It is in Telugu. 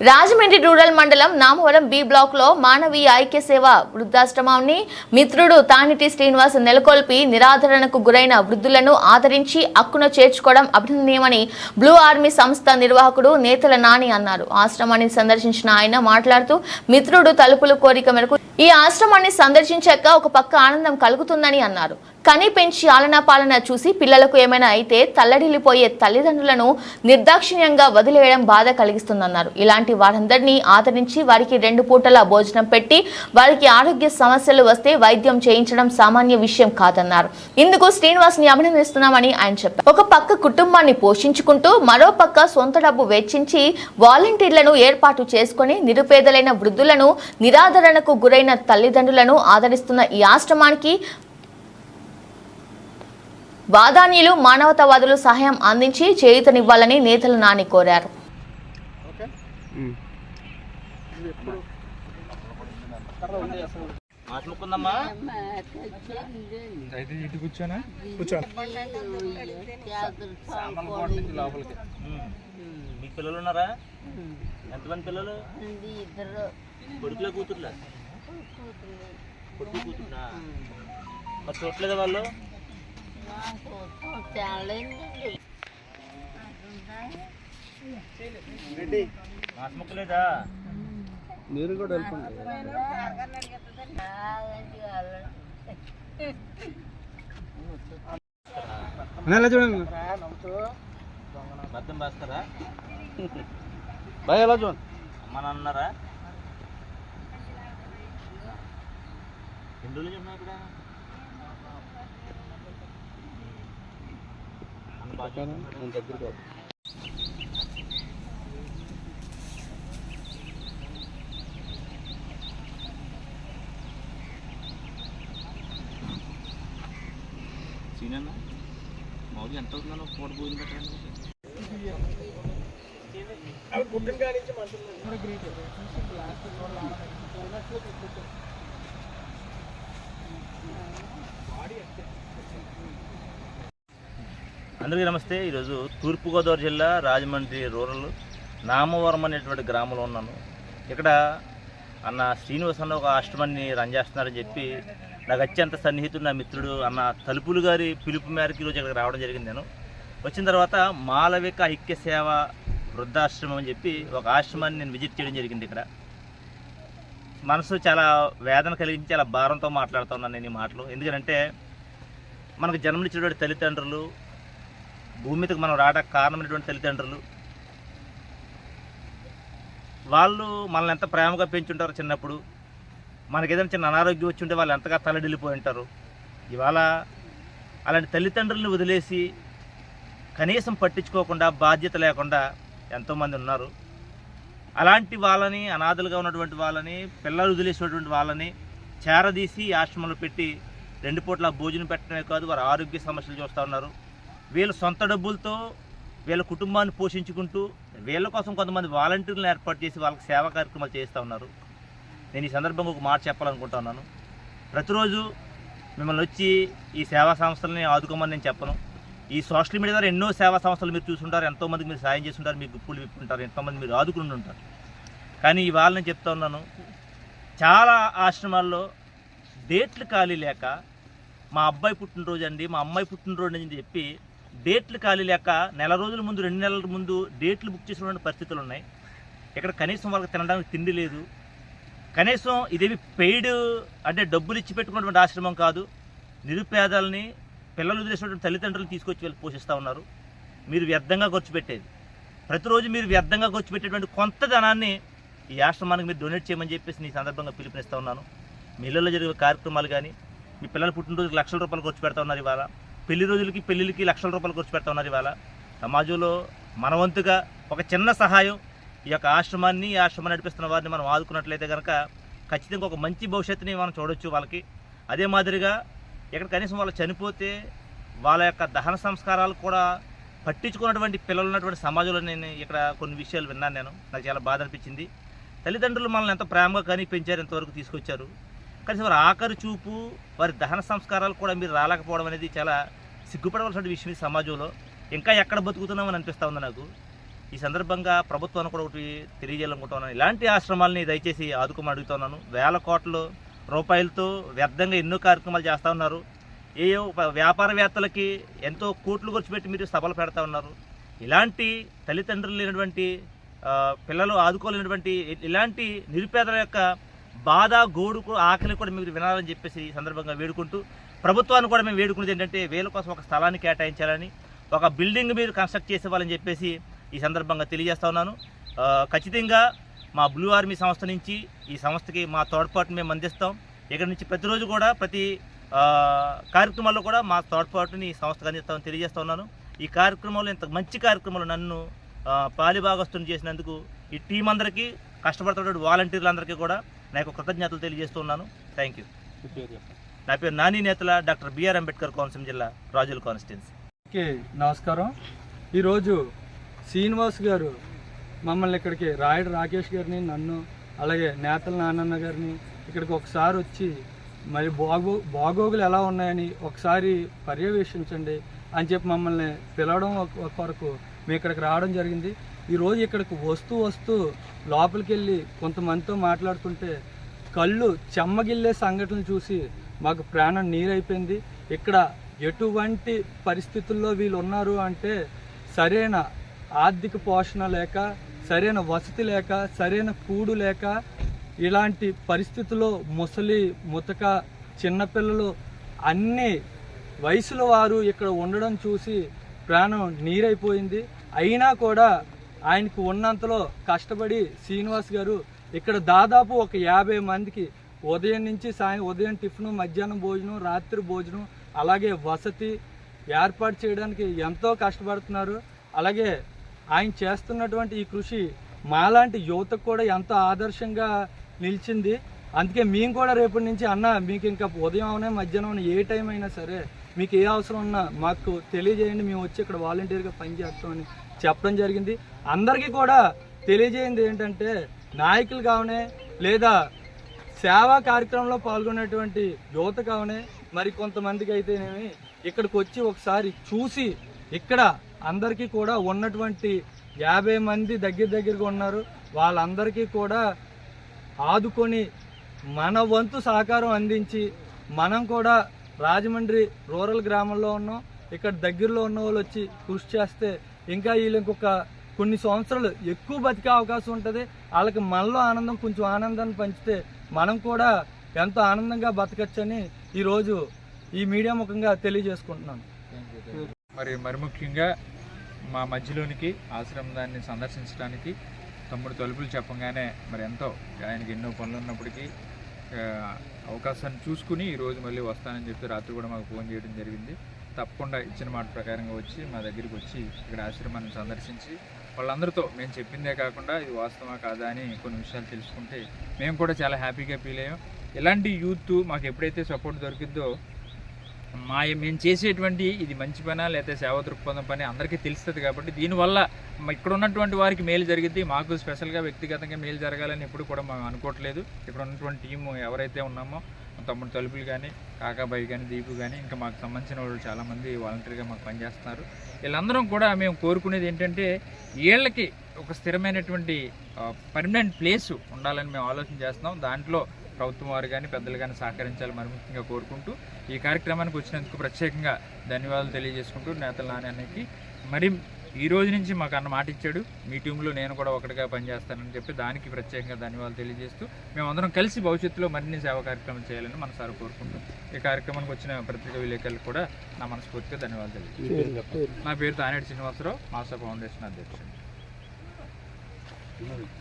రాజమండ్రి రూరల్ మండలం నామవరం బి బ్లాక్లో మానవీయ ఐక్య సేవ వృద్ధాశ్రమాన్ని మిత్రుడు తానిటి శ్రీనివాస్ నెలకొల్పి నిరాదరణకు గురైన వృద్ధులను ఆదరించి అక్కున చేర్చుకోవడం అభినందనీయమని బ్లూ ఆర్మీ సంస్థ నిర్వాహకుడు నేతల నాని అన్నారు. ఆశ్రమాన్ని సందర్శించిన ఆయన మాట్లాడుతూ మిత్రుడు తలుపుల కోరిక మేరకు ఈ ఆశ్రమాన్ని సందర్శించాక ఒక పక్క ఆనందం కలుగుతుందని అన్నారు. కని పెంచి ఆలనా పాలన చూసి పిల్లలకు ఏమైనా అయితే తల్లడిల్లిపోయే తల్లిదండ్రులను నిర్దాక్షిణ్యంగా వదిలేయడం బాధ కలిగిస్తుందన్నారు. ఇలాంటి వారందరినీ ఆదరించి వారికి రెండు పూటల భోజనం పెట్టి వారికి ఆరోగ్య సమస్యలు వస్తే వైద్యం చేయించడం సామాన్య విషయం కాదన్నారు. ఇందుకు శ్రీనివాస్ని అభినందిస్తున్నామని ఆయన చెప్పారు. ఒక పక్క కుటుంబాన్ని పోషించుకుంటూ మరో పక్క సొంత డబ్బు వెచ్చించి వాలంటీర్లను ఏర్పాటు చేసుకొని నిరుపేదలైన వృద్ధులను నిరాదరణకు గురైన తల్లిదండ్రులను ఆదరిస్తున్న ఈ ఆశ్రమానికి వాదాన్యులు మానవతావాదులు సహాయం అందించి చేయూతనివ్వాలని నేతలు నాని కోరారు. మాట్లాడుకుందమ్మా. అయితే ఇటు కూర్చోనా? కూర్చో లోపలికి. మీకు పిల్లలు ఉన్నారా? ఎంతమంది పిల్లలు? ఇద్దరు. కొడుకులే కూతుర్లా? మరి చూడలేదా వాళ్ళు? మాట్లాడుకోలేదా మీరు కూడా వెళ్ళిపోండి చూడండి? బద్దం రాస్తారా బాయ్ ఎలా చూడండి? అమ్మ నాన్న ఎన్ని రోజులు చెప్పినా. ఇక్కడ వస్తాను. సీనన్న మామూలుగా ఎంత అవుతుందన్న పూట భోజనం పెట్టడానికి? అందరికీ నమస్తే. ఈరోజు తూర్పుగోదావరి జిల్లా రాజమండ్రి రూరల్ నామవరం అనేటువంటి గ్రామంలో ఉన్నాను. ఇక్కడ అన్న శ్రీనివాస్ అన్న ఒక ఆశ్రమాన్ని రన్ చేస్తున్నారని చెప్పి నాకు అత్యంత సన్నిహితుడు నా మిత్రుడు అన్న తలుపులు గారి పిలుపు మేరకు ఈరోజు ఇక్కడికి రావడం జరిగింది నేను. వచ్చిన తర్వాత మాలవిక ఐక్య సేవ వృద్ధాశ్రమం అని చెప్పి ఒక ఆశ్రమాన్ని నేను విజిట్ చేయడం జరిగింది ఇక్కడ. మనసు చాలా వేదన కలిగించి చాలా భారంతో మాట్లాడుతున్నాను నేను ఈ మాటలు. ఎందుకంటే మనకు జన్మనిచ్చినటువంటి తల్లిదండ్రులు భూమి మీదకి మనం రావడానికి కారణమైనటువంటి తల్లిదండ్రులు. వాళ్ళు మనల్ని ఎంత ప్రేమగా పెంచుంటారు చిన్నప్పుడు మనకి ఏదైనా చిన్న అనారోగ్యం వచ్చి ఉంటే వాళ్ళు ఎంతగా తలడిల్లిపోయి ఉంటారు. ఇవాళ అలాంటి తల్లిదండ్రులను వదిలేసి కనీసం పట్టించుకోకుండా బాధ్యత లేకుండా ఎంతోమంది ఉన్నారు. అలాంటి వాళ్ళని అనాథలుగా ఉన్నటువంటి వాళ్ళని పిల్లలు వదిలేసినటువంటి వాళ్ళని చేరదీసి ఆశ్రమంలో పెట్టి రెండు పూట్ల భోజనం పెట్టడమే కాదు వారి ఆరోగ్య సమస్యలు చూస్తూ ఉన్నారు. వీళ్ళ సొంత డబ్బులతో వీళ్ళ కుటుంబాన్ని పోషించుకుంటూ వీళ్ళ కోసం కొంతమంది వాలంటీర్లను ఏర్పాటు చేసి వాళ్ళకి సేవా కార్యక్రమాలు చేస్తూ ఉన్నారు. నేను ఈ సందర్భంగా ఒక మాట చెప్పాలనుకుంటున్నాను ప్రతిరోజు మిమ్మల్ని వచ్చి ఈ సేవా సంస్థలని ఆదుకోమని నేను చెప్పను. ఈ సోషల్ మీడియా ద్వారా ఎన్నో సేవా సంస్థలు మీరు చూసుంటారు ఎంతోమందికి మీరు సాయం చేస్తుంటారు మీకు గుప్పులు విప్పుంటారు ఎంతోమంది మీరు ఆదుకుని ఉంటారు. కానీ ఇవాళ నేను చెప్తా ఉన్నాను చాలా ఆశ్రమాల్లో డేట్లు ఖాళీ లేక మా అబ్బాయి పుట్టినరోజు అండి మా అమ్మాయి పుట్టినరోజు అని చెప్పి డేట్లు ఖాళీ లేక నెల రోజుల ముందు రెండు నెలల ముందు డేట్లు బుక్ చేసినటువంటి పరిస్థితులు ఉన్నాయి. ఇక్కడ కనీసం వాళ్ళకి తినడానికి తిండి లేదు. కనీసం ఇదేమి పెయిడ్ అంటే డబ్బులు ఇచ్చి పెట్టుకున్నటువంటి ఆశ్రమం కాదు. నిరుపేదల్ని పిల్లలు వదిలేసినటువంటి తల్లిదండ్రులు తీసుకొచ్చి వెళ్ళి పోషిస్తూ ఉన్నారు. మీరు వ్యర్థంగా ఖర్చు పెట్టేది. ప్రతిరోజు మీరు వ్యర్థంగా ఖర్చు పెట్టేటువంటి కొంత ధనాన్ని ఈ ఆశ్రమానికి మీరు డొనేట్ చేయమని చెప్పేసి నీ సందర్భంగా పిలుపునిస్తూ ఉన్నాను. మీ ఇళ్ళలో జరిగే కార్యక్రమాలు కానీ మీ పిల్లల పుట్టినరోజుకి లక్షల రూపాయలు ఖర్చు పెడతా ఉన్నారు ఇవాళ. పెళ్ళి రోజులకి పెళ్ళిళ్ళకి లక్షల రూపాయలు ఖర్చు పెడతా ఉన్నారు ఇవాళ. సమాజంలో మనవంతుగా ఒక చిన్న సహాయం ఈ యొక్క ఆశ్రమాన్ని ఆశ్రమాన్ని నడిపిస్తున్న వారిని మనం ఆదుకున్నట్లయితే కనుక ఖచ్చితంగా ఒక మంచి భవిష్యత్తుని మనం చూడొచ్చు వాళ్ళకి. అదే మాదిరిగా ఇక్కడ కనీసం వాళ్ళు చనిపోతే వాళ్ళ యొక్క దహన సంస్కారాలు కూడా పట్టించుకున్నటువంటి పిల్లలు ఉన్నటువంటి సమాజంలో నేను ఇక్కడ కొన్ని విషయాలు విన్నాను నేను. నాకు చాలా బాధ అనిపించింది. తల్లిదండ్రులు మనల్ని ఎంత ప్రేమగా కానీ పెంచారు ఎంతవరకు తీసుకొచ్చారు. కనీసం వారి ఆఖరి చూపు వారి దహన సంస్కారాలు కూడా మీరు రాలేకపోవడం అనేది చాలా సిగ్గుపడవలసిన విషయం ఈ సమాజంలో. ఇంకా ఎక్కడ బతుకుతున్నామని అనిపిస్తూ ఉంది నాకు. ఈ సందర్భంగా ప్రభుత్వాన్ని కూడా ఒకటి తెలియజేయాలనుకుంటున్నాను. ఇలాంటి ఆశ్రమాలని దయచేసి ఆదుకోమని అడుగుతున్నాను వేల కోట్ల రూపాయలతో వ్యర్థంగా ఎన్నో కార్యక్రమాలు చేస్తూ ఉన్నారు. ఏ వ్యాపారవేత్తలకి ఎంతో కోట్లు ఖర్చు పెట్టి మీరు సభలు పెడతా ఉన్నారు. ఇలాంటి తల్లిదండ్రులు లేనటువంటి పిల్లలు ఆదుకోలేనటువంటి ఇలాంటి నిరుపేదల యొక్క బాధ గోడుకు ఆకలి కూడా మీరు వినాలని చెప్పేసి ఈ సందర్భంగా వేడుకుంటూ ప్రభుత్వాన్ని కూడా మేము వేడుకునేది ఏంటంటే వేల కోసం ఒక స్థలాన్ని కేటాయించాలని ఒక బిల్డింగ్ మీరు కన్స్ట్రక్ట్ చేసేవాళ్ళని చెప్పేసి ఈ సందర్భంగా తెలియజేస్తా ఉన్నాను. ఖచ్చితంగా మా బ్లూ ఆర్మీ సంస్థ నుంచి ఈ సంస్థకి మా తోడ్పాటును మేము అందిస్తాం. ఇక్కడ నుంచి ప్రతిరోజు కూడా ప్రతి కార్యక్రమాల్లో కూడా మా తోడ్పాటుని ఈ సంస్థకు అందిస్తామని తెలియజేస్తా ఉన్నాను. ఈ కార్యక్రమంలో ఇంత మంచి కార్యక్రమాలు నన్ను పాలిభాగస్తుని చేసినందుకు ఈ టీం అందరికీ కష్టపడుతున్న వాలంటీర్లందరికీ కూడా నా యొక్క కృతజ్ఞతలు తెలియజేస్తున్నాను థ్యాంక్ యూ నా పేరు నాని నేతల డాక్టర్ బిఆర్ అంబేద్కర్ కోనసీమ జిల్లా రాజుల కాన్స్టిట్యున్సీ. ఓకే నమస్కారం. ఈరోజు శ్రీనివాస్ గారు మమ్మల్ని ఇక్కడికి రాయుడు రాకేష్ గారిని నన్ను అలాగే నేతల నాన్నన్న గారిని ఇక్కడికి ఒకసారి వచ్చి మరి బాగో బాగోగులు ఎలా ఉన్నాయని ఒకసారి పర్యవేక్షించండి అని చెప్పి మమ్మల్ని పిలవడం ఒక- కొరకు మేము ఇక్కడికి రావడం జరిగింది. ఈరోజు ఇక్కడికి వస్తూ వస్తూ లోపలికి వెళ్ళి కొంతమందితో మాట్లాడుతుంటే కళ్ళు చెమ్మగిల్లే సంఘటనలు చూసి మాకు ప్రాణం నీరైపోయింది. ఇక్కడ ఎటువంటి పరిస్థితుల్లో వీళ్ళు ఉన్నారు అంటే సరైన ఆర్థిక పోషణ లేక సరైన వసతి లేక సరైన కూడు లేక ఇలాంటి పరిస్థితుల్లో ముసలి ముతక చిన్నపిల్లలు అన్ని వయసుల వారు ఇక్కడ ఉండడం చూసి ప్రాణం నీరైపోయింది. అయినా కూడా ఆయనకు ఉన్నంతలో కష్టపడి శ్రీనివాస్ గారు ఇక్కడ దాదాపు ఒక యాభై మందికి ఉదయం నుంచి సాయం ఉదయం టిఫిన్ మధ్యాహ్నం భోజనం రాత్రి భోజనం అలాగే వసతి ఏర్పాటు చేయడానికి ఎంతో కష్టపడుతున్నారు. అలాగే ఆయన చేస్తున్నటువంటి ఈ కృషి మాలాంటి యువతకు కూడా ఎంతో ఆదర్శంగా నిలిచింది. అందుకే మేము కూడా రేపటి నుంచి అన్న మీకు ఇంకా ఉదయం అవునా మధ్యాహ్నం అవునా ఏ టైం అయినా సరే మీకు ఏ అవసరం ఉన్నా మాకు తెలియజేయండి. మేము వచ్చి ఇక్కడ వాలంటీర్గా పనిచేస్తామని చెప్పడం జరిగింది. అందరికీ కూడా తెలియజేయండి ఏంటంటే నాయకులు కావనే లేదా సేవా కార్యక్రమంలో పాల్గొనేటువంటి యువత కావనే మరి కొంతమందికి అయితేనేమి ఇక్కడికి వచ్చి ఒకసారి చూసి ఇక్కడ అందరికీ కూడా ఉన్నటువంటి యాభై మంది దగ్గర దగ్గరగా ఉన్నారు. వాళ్ళందరికీ కూడా ఆదుకొని మన వంతు సహకారం అందించి మనం కూడా రాజమండ్రి రూరల్ గ్రామంలో ఉన్నాం. ఇక్కడ దగ్గరలో ఉన్న వాళ్ళు వచ్చి కృషి చేస్తే ఇంకా వీళ్ళు ఇంకొక కొన్ని సంవత్సరాలు ఎక్కువ బతికే అవకాశం ఉంటుంది. వాళ్ళకి మనలో ఆనందం కొంచెం ఆనందాన్ని పంచితే మనం కూడా ఎంతో ఆనందంగా బతకచ్చని ఈరోజు ఈ మీడియా ముఖంగా తెలియజేసుకుంటున్నాను. మరి మరి ముఖ్యంగా మా మధ్యలోనికి ఆశ్రమం దాన్ని సందర్శించడానికి తమ్ముడు తలుపులు చెప్పగానే మరి ఎంతో ఆయనకి ఎన్నో పనులు ఉన్నప్పటికీ అవకాశాన్ని చూసుకుని ఈరోజు మళ్ళీ వస్తానని చెప్పి రాత్రి కూడా మాకు ఫోన్ చేయడం జరిగింది. తప్పకుండా ఇచ్చిన మాట ప్రకారంగా వచ్చి మా దగ్గరికి వచ్చి ఇక్కడ ఆశ్రమాన్ని సందర్శించి వాళ్ళందరితో మేము చెప్పిందే కాకుండా ఇది వాస్తవా కాదా అని కొన్ని విషయాలు తెలుసుకుంటే మేము కూడా చాలా హ్యాపీగా ఫీల్ అయ్యాం. ఇలాంటి యూత్ మాకు ఎప్పుడైతే సపోర్ట్ దొరికిద్దో మా మేము చేసేటువంటి ఇది మంచి పనా లేకపోతే సేవా దృక్పథం పని అందరికీ తెలుస్తుంది కాబట్టి దీనివల్ల ఇక్కడ ఉన్నటువంటి వారికి మేలు జరిగిద్ది మాకు స్పెషల్గా వ్యక్తిగతంగా మేలు జరగాలని ఎప్పుడు కూడా మేము అనుకోవట్లేదు. ఇక్కడ ఉన్నటువంటి టీము ఎవరైతే ఉన్నామో తమ్ముడు తలుపులు కానీ కాకాబాయి కానీ దీపు కానీ ఇంకా మాకు సంబంధించిన వాళ్ళు చాలామంది వాలంటీర్గా మాకు పనిచేస్తున్నారు. వీళ్ళందరం కూడా మేము కోరుకునేది ఏంటంటే వీళ్ళకి ఒక స్థిరమైనటువంటి పర్మనెంట్ ప్లేస్ ఉండాలని మేము ఆలోచన చేస్తున్నాం. దాంట్లో ప్రభుత్వం వారు కానీ పెద్దలు కానీ సహకరించాలి మరి ముఖ్యంగా కోరుకుంటూ ఈ కార్యక్రమానికి వచ్చినందుకు ప్రత్యేకంగా ధన్యవాదాలు తెలియజేసుకుంటూ నేతల నాణ్యానికి మరి ఈ రోజు నుంచి మాకు అన్న మాట ఇచ్చాడు. మీ టీంలో నేను కూడా ఒకటిగా పనిచేస్తానని చెప్పి దానికి ప్రత్యేకంగా ధన్యవాదాలు తెలియజేస్తూ మేమందరం కలిసి భవిష్యత్తులో మరిన్ని సేవా కార్యక్రమాలు చేయాలని మనసారి కోరుకుంటూ ఈ కార్యక్రమానికి వచ్చిన పత్రికా విలేకరులకు కూడా నా మనస్ఫూర్తిగా ధన్యవాదాలు తెలియజేస్తాను నా పేరు తానేటి శ్రీనివాసరావు మాసా ఫౌండేషన్ అధ్యక్షుడు.